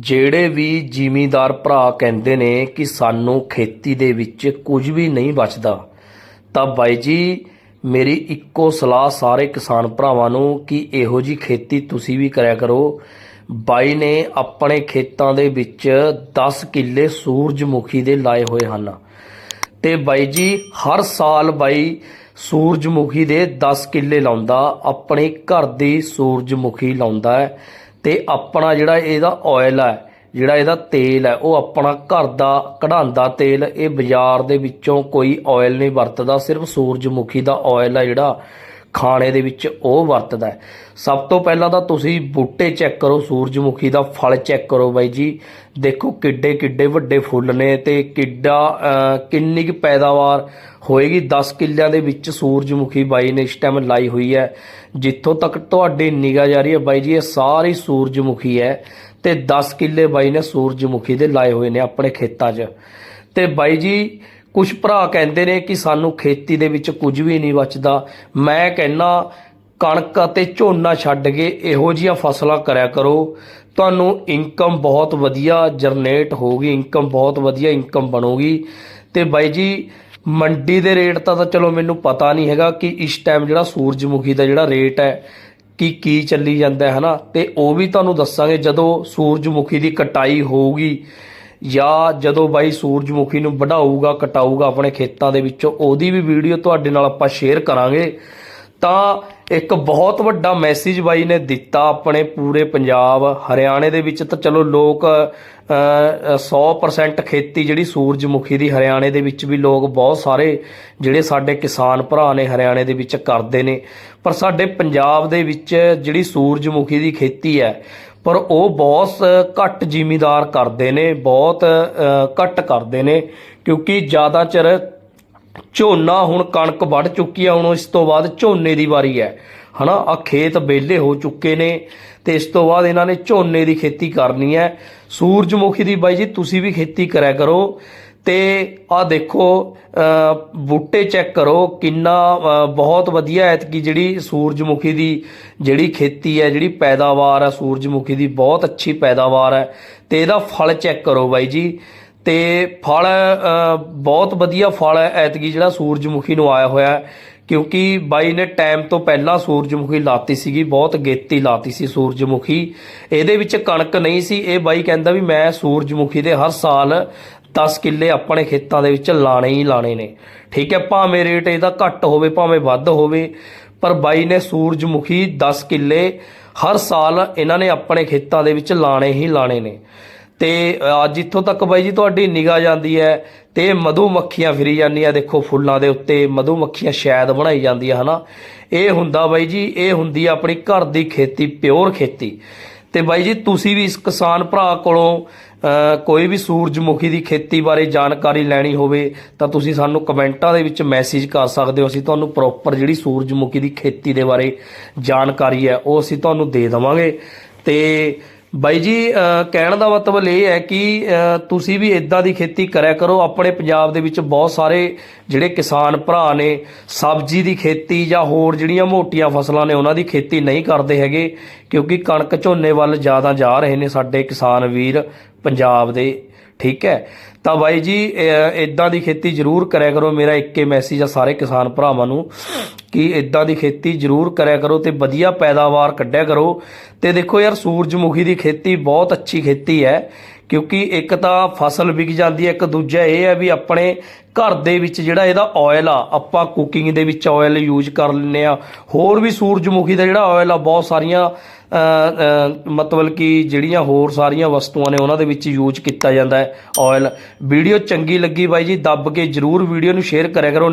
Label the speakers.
Speaker 1: ਜਿਹੜੇ ਵੀ ਜ਼ਿਮੀਂਦਾਰ ਭਰਾ ਕਹਿੰਦੇ ਨੇ ਕਿ ਸਾਨੂੰ ਖੇਤੀ ਦੇ ਵਿੱਚ ਕੁਝ ਵੀ ਨਹੀਂ ਬਚਦਾ, ਤਾਂ ਬਾਈ ਜੀ, ਮੇਰੀ ਇੱਕੋ ਸਲਾਹ ਸਾਰੇ ਕਿਸਾਨ ਭਰਾਵਾਂ ਨੂੰ ਕਿ ਇਹੋ ਜੀ ਖੇਤੀ ਤੁਸੀਂ ਵੀ ਕਰਿਆ ਕਰੋ। ਬਾਈ ਨੇ ਆਪਣੇ ਖੇਤਾਂ ਦੇ ਵਿੱਚ 10 ਕਿੱਲੇ ਸੂਰਜਮੁਖੀ ਦੇ ਲਾਏ ਹੋਏ ਹਨ। ਤੇ ਬਾਈ ਜੀ, ਹਰ ਸਾਲ ਬਾਈ ਸੂਰਜਮੁਖੀ ਦੇ 10 ਕਿੱਲੇ ਲਾਉਂਦਾ, ਆਪਣੇ ਘਰ ਦੀ ਸੂਰਜਮੁਖੀ ਲਾਉਂਦਾ ਹੈ। ਤੇ ਆਪਣਾ ਜਿਹੜਾ ਇਹਦਾ ਆਇਲ ਹੈ ਜਿਹੜਾ ਇਹਦਾ ਤੇਲ ਹੈ ਉਹ ਆਪਣਾ ਘਰ ਦਾ ਕਢਾਉਂਦਾ ਤੇਲ, ਇਹ ਬਾਜ਼ਾਰ ਦੇ ਵਿੱਚੋਂ ਕੋਈ ਆਇਲ ਨਹੀਂ ਵਰਤਦਾ, ਸਿਰਫ ਸੂਰਜਮੁਖੀ ਦਾ ਆਇਲ ਹੈ ਜਿਹੜਾ। ਖਾਣੇ ਦੇ ਵਿੱਚ ਉਹ ਵਰਤਦਾ ਸਭ ਤੋਂ ਪਹਿਲਾਂ ਤਾਂ ਤੁਸੀਂ ਬੂਟੇ ਚੈੱਕ ਕਰੋ, ਸੂਰਜਮੁਖੀ ਦਾ ਫਲ ਚੈੱਕ ਕਰੋ ਬਾਈ ਜੀ। ਦੇਖੋ ਕਿੱਡੇ ਕਿੱਡੇ ਵੱਡੇ ਫੁੱਲ ਨੇ ਤੇ ਕਿੱਡਾ ਕਿੰਨੀ ਕੁ ਪੈਦਾਵਾਰ ਹੋਏਗੀ। 10 ਕਿੱਲਿਆਂ ਦੇ ਵਿੱਚ ਸੂਰਜਮੁਖੀ ਬਾਈ ਨੇ ਇਸ ਟਾਈਮ ਲਾਈ ਹੋਈ ਹੈ। ਜਿੱਥੋਂ ਤੱਕ ਤੁਹਾਡੀ ਨਿਗਾਹ ਜਾ ਰਹੀ ਹੈ ਬਾਈ ਜੀ, ਇਹ ਸਾਰੀ ਸੂਰਜਮੁਖੀ ਹੈ ਤੇ 10 ਕਿੱਲੇ ਬਾਈ ਨੇ ਸੂਰਜਮੁਖੀ ਦੇ ਲਾਏ ਹੋਏ ਨੇ ਆਪਣੇ ਖੇਤਾਂ 'ਚ। ਤੇ ਬਾਈ ਜੀ ਕੁਝ ਭਰਾ ਕਹਿੰਦੇ ਨੇ ਕਿ ਸਾਨੂੰ ਖੇਤੀ ਦੇ ਵਿੱਚ ਕੁਝ ਵੀ ਨਹੀਂ ਬਚਦਾ। ਮੈਂ ਕਹਿੰਨਾ ਕਣਕ ਅਤੇ ਝੋਨਾ ਛੱਡ ਕੇ ਇਹੋ ਜਿਹੀਆਂ ਫਸਲਾਂ ਕਰਿਆ ਕਰੋ। ਤੁਹਾਨੂੰ ਇਨਕਮ ਬਹੁਤ ਵਧੀਆ ਜਨਰੇਟ ਹੋਊਗੀ ਇਨਕਮ ਬਹੁਤ ਵਧੀਆ ਇਨਕਮ ਬਣੂਗੀ। ਤੇ ਬਾਈ ਜੀ, ਮੰਡੀ ਦੇ ਰੇਟ ਤਾਂ ਤਾਂ ਚਲੋ ਮੈਨੂੰ ਪਤਾ ਨਹੀਂ ਹੈਗਾ ਕਿ ਇਸ ਟਾਈਮ ਜਿਹੜਾ ਸੂਰਜਮੁਖੀ ਦਾ ਜਿਹੜਾ ਰੇਟ ਹੈ, ਕਿ ਕੀ ਚੱਲੀ ਜਾਂਦਾ ਹੈ ਹਨਾ ਤੇ ਉਹ ਵੀ ਤੁਹਾਨੂੰ ਦੱਸਾਂਗੇ ਜਦੋਂ ਸੂਰਜਮੁਖੀ ਦੀ ਕਟਾਈ ਹੋਊਗੀ। ਜਾਂ ਜਦੋਂ ਬਾਈ ਸੂਰਜਮੁਖੀ ਨੂੰ ਵਢਾਊਗਾ ਕਟਾਊਗਾ ਆਪਣੇ ਖੇਤਾਂ ਦੇ ਵਿੱਚੋਂ ਉਹਦੀ ਵੀ ਵੀਡੀਓ ਤੁਹਾਡੇ ਨਾਲ ਆਪਾਂ ਸ਼ੇਅਰ ਕਰਾਂਗੇ। ਤਾਂ ਇੱਕ ਬਹੁਤ ਵੱਡਾ ਮੈਸੇਜ ਬਾਈ ਨੇ ਦਿੱਤਾ ਆਪਣੇ ਪੂਰੇ ਪੰਜਾਬ ਹਰਿਆਣੇ ਦੇ ਵਿੱਚ। ਤਾਂ ਚਲੋ ਲੋਕ ਅ, ਅ, 100% ਖੇਤੀ ਜਿਹੜੀ ਸੂਰਜਮੁਖੀ ਦੀ ਹਰਿਆਣੇ ਦੇ ਵਿੱਚ ਵੀ ਲੋਕ ਬਹੁਤ ਸਾਰੇ ਜਿਹੜੇ ਸਾਡੇ ਕਿਸਾਨ ਭਰਾ ਨੇ ਹਰਿਆਣੇ ਦੇ ਵਿੱਚ ਕਰਦੇ ਨੇ। ਪਰ ਸਾਡੇ ਪੰਜਾਬ ਦੇ ਵਿੱਚ ਜਿਹੜੀ ਸੂਰਜਮੁਖੀ ਦੀ ਖੇਤੀ ਹੈ ਪਰ ਉਹ ਬਹੁਤ ਘੱਟ ਜ਼ਿਮੀਦਾਰ ਕਰਦੇ ਨੇ, ਬਹੁਤ ਘੱਟ ਕਰਦੇ ਨੇ, ਕਿਉਂਕਿ ਜ਼ਿਆਦਾ ਚਿਰ ਝੋਨਾ ਹੁਣ ਕਣਕ ਵੱਢ ਚੁੱਕੀ ਆ, ਹੁਣ ਇਸ ਤੋਂ ਬਾਅਦ ਝੋਨੇ ਦੀ ਵਾਰੀ ਹੈ। ਹਨਾ ਆ ਖੇਤ ਵਿਹਲੇ ਹੋ ਚੁੱਕੇ ਨੇ ਤੇ ਇਸ ਤੋਂ ਬਾਅਦ ਇਹਨਾਂ ਨੇ ਝੋਨੇ ਦੀ ਖੇਤੀ ਕਰਨੀ ਹੈ। ਸੂਰਜਮੁਖੀ ਦੀ ਬਾਈ ਜੀ, ਤੁਸੀਂ ਵੀ ਖੇਤੀ ਕਰਿਆ ਕਰੋ। ਤੇ ਆ ਦੇਖੋ ਬੂਟੇ ਚੈੱਕ ਕਰੋ, ਕਿੰਨਾ ਬਹੁਤ ਵਧੀਆ ਐਤਕੀ ਜਿਹੜੀ ਸੂਰਜਮੁਖੀ ਦੀ ਜਿਹੜੀ ਖੇਤੀ ਹੈ, ਜਿਹੜੀ ਪੈਦਾਵਾਰ ਹੈ, ਸੂਰਜਮੁਖੀ ਦੀ ਬਹੁਤ ਅੱਛੀ ਪੈਦਾਵਾਰ ਹੈ। ਤੇ ਇਹਦਾ ਫਲ ਚੈੱਕ ਕਰੋ ਬਾਈ ਜੀ। ਤੇ ਫਲ ਬਹੁਤ ਵਧੀਆ ਫਲ ਹੈ ਐਤਕੀ ਜਿਹੜਾ ਸੂਰਜਮੁਖੀ ਨੂੰ ਆਇਆ ਹੋਇਆ ਕਿਉਂਕਿ ਬਾਈ ਨੇ ਟਾਈਮ ਤੋਂ ਪਹਿਲਾਂ ਸੂਰਜਮੁਖੀ ਲਾਤੀ ਸੀਗੀ, ਬਹੁਤ ਗੇਤੀ ਲਾਤੀ ਸੀ ਸੂਰਜਮੁਖੀ। ਇਹਦੇ ਵਿੱਚ ਕਣਕ ਨਹੀਂ ਸੀ। ਇਹ ਬਾਈ ਕਹਿੰਦਾ ਵੀ ਮੈਂ ਸੂਰਜਮੁਖੀ ਦੇ ਹਰ ਸਾਲ 10 ਕਿੱਲੇ ਆਪਣੇ ਖੇਤਾਂ ਦੇ ਵਿੱਚ ਲਾਣੇ ਹੀ ਲਾਣੇ ਨੇ। ਠੀਕ ਹੈ, ਭਾਵੇਂ ਰੇਟ ਇਹਦਾ ਘੱਟ ਹੋਵੇ, ਭਾਵੇਂ ਵੱਧ ਹੋਵੇ, ਪਰ ਬਾਈ ਨੇ ਸੂਰਜਮੁਖੀ 10 ਕਿੱਲੇ ਹਰ ਸਾਲ ਇਹਨਾਂ ਨੇ ਆਪਣੇ ਖੇਤਾਂ ਦੇ ਵਿੱਚ ਲਾਣੇ ਹੀ ਲਾਣੇ ਨੇ। ਤੇ ਅੱਜ ਇੱਥੋਂ ਤੱਕ ਬਾਈ ਜੀ ਤੁਹਾਡੀ ਨਿਗਾਹ ਜਾਂਦੀ ਹੈ ਤੇ ਮਧੂ ਮੱਖੀਆਂ ਫਿਰੀ ਜਾਂਦੀਆਂ, ਦੇਖੋ ਫੁੱਲਾਂ ਦੇ ਉੱਤੇ ਮਧੂ ਮੱਖੀਆਂ ਸ਼ਾਇਦ ਬਣਾਈ ਜਾਂਦੀਆਂ, ਹਨਾ? ਇਹ ਹੁੰਦਾ ਬਾਈ ਜੀ, ਇਹ ਹੁੰਦੀ ਆਪਣੀ ਘਰ ਦੀ ਖੇਤੀ, ਪਿਓਰ ਖੇਤੀ। ਤੇ ਬਾਈ ਜੀ, ਤੁਸੀਂ ਵੀ ਇਸ ਕਿਸਾਨ ਭਰਾ ਕੋਲੋਂ ਕੋਈ ਵੀ ਸੂਰਜਮੁਖੀ ਦੀ ਖੇਤੀ ਬਾਰੇ ਜਾਣਕਾਰੀ ਲੈਣੀ ਹੋਵੇ, ਤਾਂ ਤੁਸੀਂ ਸਾਨੂੰ ਕਮੈਂਟਾਂ ਦੇ ਵਿੱਚ ਮੈਸੇਜ ਕਰ ਸਕਦੇ ਹੋ। ਅਸੀਂ ਤੁਹਾਨੂੰ ਪ੍ਰੋਪਰ ਜਿਹੜੀ ਸੂਰਜਮੁਖੀ ਦੀ ਖੇਤੀ ਦੇ ਬਾਰੇ ਜਾਣਕਾਰੀ ਹੈ, ਉਹ ਅਸੀਂ ਤੁਹਾਨੂੰ ਦੇ ਦੇਵਾਂਗੇ। ਤੇ ਬਾਈ ਜੀ ਕਹਿਣ ਦਾ ਮਤਲਬ ਇਹ ਹੈ ਕਿ ਤੁਸੀਂ ਵੀ ਇਦਾਂ ਦੀ ਖੇਤੀ ਕਰਿਆ ਕਰੋ। ਆਪਣੇ ਪੰਜਾਬ ਦੇ ਵਿੱਚ ਬਹੁਤ ਸਾਰੇ ਜਿਹੜੇ ਕਿਸਾਨ ਭਰਾ ਨੇ, ਸਬਜ਼ੀ ਦੀ ਖੇਤੀ ਜਾਂ ਹੋਰ ਜਿਹੜੀਆਂ ਮੋਟੀਆਂ ਫਸਲਾਂ ਨੇ, ਉਹਨਾਂ ਦੀ ਖੇਤੀ ਨਹੀਂ ਕਰਦੇ ਹੈਗੇ, ਕਿਉਂਕਿ ਕਣਕ ਝੋਨੇ ਵੱਲ ਜ਼ਿਆਦਾ ਜਾ ਰਹੇ ਨੇ ਸਾਡੇ ਕਿਸਾਨ ਵੀਰ ਪੰਜਾਬ ਦੇ। ਠੀਕ ਹੈ? ਤਾਂ ਬਾਈ ਜੀ ਇਦਾਂ ਦੀ ਖੇਤੀ ਜ਼ਰੂਰ ਕਰਿਆ ਕਰੋ। ਮੇਰਾ ਇੱਕੇ ਮੈਸੇਜ ਆ ਸਾਰੇ ਕਿਸਾਨ ਭਰਾਵਾਂ ਨੂੰ ਕਿ ਇਦਾਂ ਦੀ ਖੇਤੀ ਜ਼ਰੂਰ ਕਰਿਆ ਕਰੋ ਤੇ ਵਧੀਆ ਪੈਦਾਵਾਰ ਕੱਢਿਆ ਕਰੋ। ਤੇ ਦੇਖੋ ਯਾਰ, ਸੂਰਜਮੁਖੀ ਦੀ ਖੇਤੀ ਬਹੁਤ ਅੱਛੀ ਖੇਤੀ ਹੈ। ਕਿਉਂਕਿ ਇੱਕ ਤਾਂ ਫਸਲ ਵਿਕ ਜਾਂਦੀ ਹੈ, ਇੱਕ ਦੂਜਾ ਇਹ ਹੈ ਵੀ ਆਪਣੇ ਘਰ ਦੇ ਵਿੱਚ ਜਿਹੜਾ ਇਹਦਾ ਆਇਲ ਆ, ਆਪਾਂ ਕੁਕਿੰਗ ਦੇ ਵਿੱਚ ਆਇਲ ਯੂਜ਼ ਕਰ ਲੈਂਦੇ ਆ ਹੋਰ ਵੀ ਸੂਰਜਮੁਖੀ ਦਾ ਜਿਹੜਾ ਆਇਲ ਆ, ਬਹੁਤ ਸਾਰੀਆਂ ਮਤਲਬ ਕਿ ਜਿਹੜੀਆਂ ਹੋਰ ਸਾਰੀਆਂ ਵਸਤੂਆਂ ਨੇ ਉਹਨਾਂ ਦੇ ਵਿੱਚ ਯੂਜ਼ ਕੀਤਾ ਜਾਂਦਾ ਹੈ ਆਇਲ ਵੀਡੀਓ ਚੰਗੀ ਲੱਗੀ ਬਾਈ ਜੀ, ਦੱਬ ਕੇ ਜਰੂਰ ਵੀਡੀਓ ਨੂੰ ਸ਼ੇਅਰ ਕਰਿਆ ਕਰੋ।